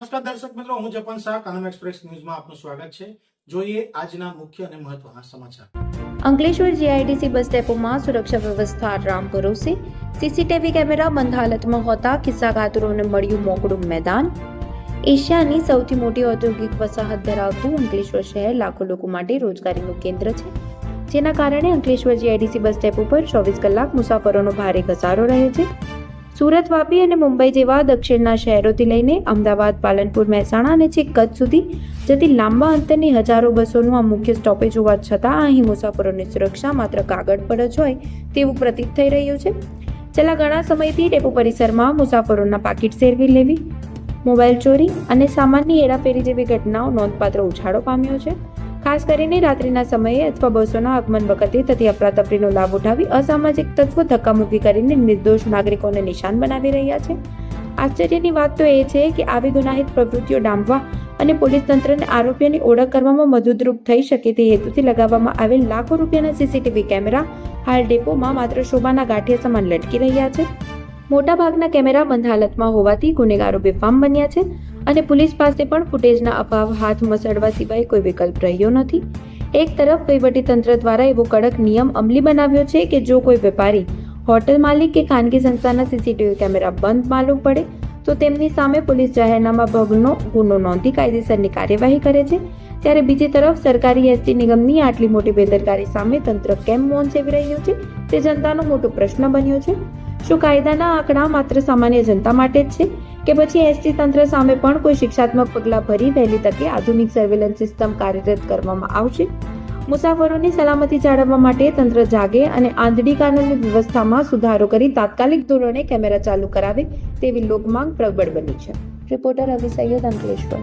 નમસ્કાર દર્શક મિત્રો, હું જપન શાહ, કાનમ એક્સપ્રેસ ન્યૂઝમાં આપનું સ્વાગત છે. જોઈએ આજના મુખ્ય અને મહત્વના સમાચાર. અંકલેશ્વર જીઆઈડીસી બસ ડેપોમાં સુરક્ષા વ્યવસ્થા રામ ભરોસે સીસીટીવી કેમેરા બંધ હાલતમાં હોતા કિસ્સાઘાતુરોને મળ્યું મોકળું મેદાન. એશિયાની સૌથી મોટી ઔદ્યોગિક વસાહત ધરાવતું અંકલેશ્વર શહેર લાખો લોકો માટે રોજગારીનું કેન્દ્ર છે. જેના કારણે અંકલેશ્વર જીઆઈડીસી બસ ડેપો પર ચોવીસ કલાક મુસાફરોનો ભારે ઘસારો રહે છે. સુરત, વાપી અને મુંબઈ જેવા દક્ષિણના શહેરોથી લઈને અમદાવાદ, પાલનપુર, મહેસાણા અને છેક કચ્છ સુધી જતી લાંબા અંતરની હજારો બસોનું આ મુખ્ય સ્ટોપેજ હોવા છતાં અહીં મુસાફરોની સુરક્ષા માત્ર કાગળ પર જ હોય તેવું પ્રતીત થઈ રહ્યું છે. છેલ્લા ઘણા સમયથી ડેપો પરિસરમાં મુસાફરોના પાકીટ સેરવી લેવી, મોબાઈલ ચોરી અને સામાનની હેરાફેરી જેવી ઘટનાઓ નોંધપાત્ર ઉછાળો પામ્યો છે. ખાસ કરીને રાત્રિના સમયે અથવા બસોના આગમન વખતે થતી અફરાતફરીનો લાભ ઉઠાવી અસામાજિક તત્વો ધક્કામુક્કી કરીને નિર્દોષ નાગરિકોને નિશાન બનાવી રહ્યા છે. આશ્ચર્યની વાત તો એ છે કે આવી ગુનાહિત પ્રવૃત્તિઓ ડામવા અને પોલીસ તંત્રને આરોપીઓની ઓળખ કરવામાં મદદરૂપ થઈ શકે તે હેતુથી લગાવવામાં આવેલ લાખો રૂપિયાના સીસીટીવી કેમેરા હાલ ડેપોમાં માત્ર શોભાના ગાંઠિયા સમાન લટકી રહ્યા છે. મોટાભાગના કેમેરા બંધ હાલતમાં હોવાથી ગુનેગારો બેફામ બન્યા છે. અને પોલીસ પાસે પણ ફૂટેજના અભાવ હાથ મસળવા સિવાય કોઈ વિકલ્પ રહ્યો નથી. એક તરફ વહીવટીતંત્ર દ્વારા એવો કડક નિયમ અમલી બનાવ્યો છે કે જો કોઈ વેપારી, હોટલ માલિક કે ખાનગી સંસ્થાના સીસીટીવી કેમેરા બંધ માલુમ પડે, તો તેમની સામે પોલીસ જાહેરનામા ભંગનો ગુનો નોંધી કાયદેસરની કાર્યવાહી કરે છે. ત્યારે બીજી તરફ સરકારી એસટી નિગમની આટલી મોટી બેદરકારી સામે તંત્ર કેમ મૌન સેવી રહ્યું છે, તે જનતાનો મોટો પ્રશ્ન બન્યો છે. શું કાયદાના આંકડા માત્ર સામાન્ય જનતા માટે જ છે? કે પછી એસટી તંત્ર સામે પણ કોઈ શિક્ષાત્મક પગલાં ભરી વહેલી તકે આધુનિક સર્વેલન્સ સિસ્ટમ કાર્યરત કરવામાં આવશે. મુસાફરોની સલામતી જાળવવા માટે તંત્ર જાગે અને આંધળી કાનૂની વ્યવસ્થામાં સુધારો કરી તાત્કાલિક ધોરણે કેમેરા ચાલુ કરાવે તેવી લોકમાંગ પ્રબળ બની છે. રિપોર્ટર રવિ અંકલેશ્વર.